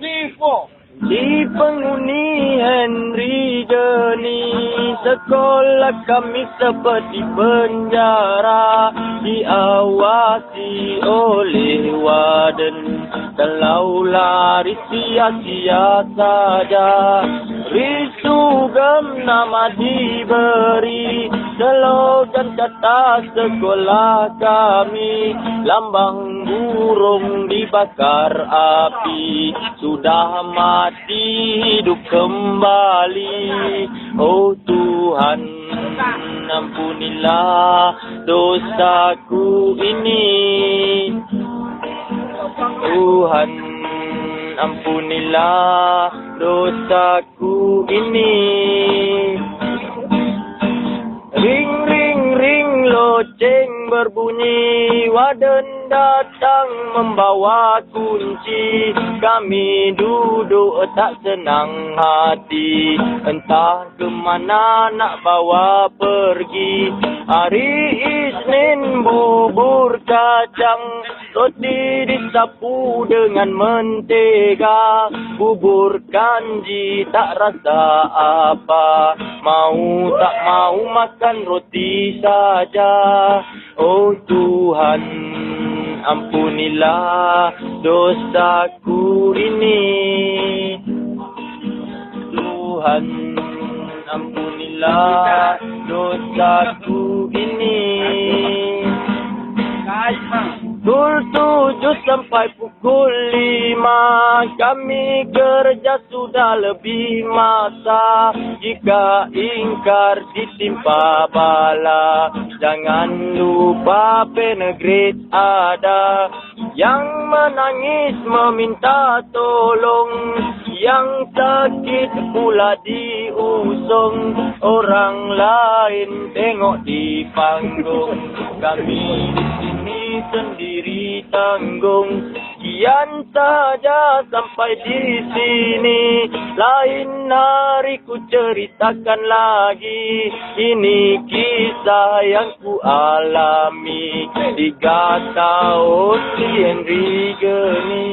G4. Di Henry Denis. Sekolah kami seperti penjara Diawasi oleh warden. Kalau lari sia-sia saja Risu nama diberi. Slogan kata sekolah kami Lambang burung dibakar api. Sudah mati hidup kembali Oh Tuhan ampunilah dosaku ini. Tuhan ampunilah dosaku ini. Ring ring ring loceng berbunyi Waden datang membawa kunci. Kami duduk tak senang hati. Entah ke mana nak bawa pergi. Hari Isnin bubur kacang. Roti disapu dengan mentega. Bubur kanji tak rasa apa. Mau tak mau makan roti saja. Oh Tuhan ampunilah dosaku ini. Tuhan ampunilah dosaku ini. Kaisang Pukul tujuh sampai pukul lima Kami kerja sudah lebih masa. Jika ingkar ditimpa bala Jangan lupa penegrit ada. Yang menangis meminta tolong Yang sakit pula diusung. Orang lain tengok di panggung Kami di sini sendiri tanggung. Kian saja sampai di sini. Lain hari ku ceritakan lagi. Ini kisah yang ku alami. Tiga tahun di Henry Geni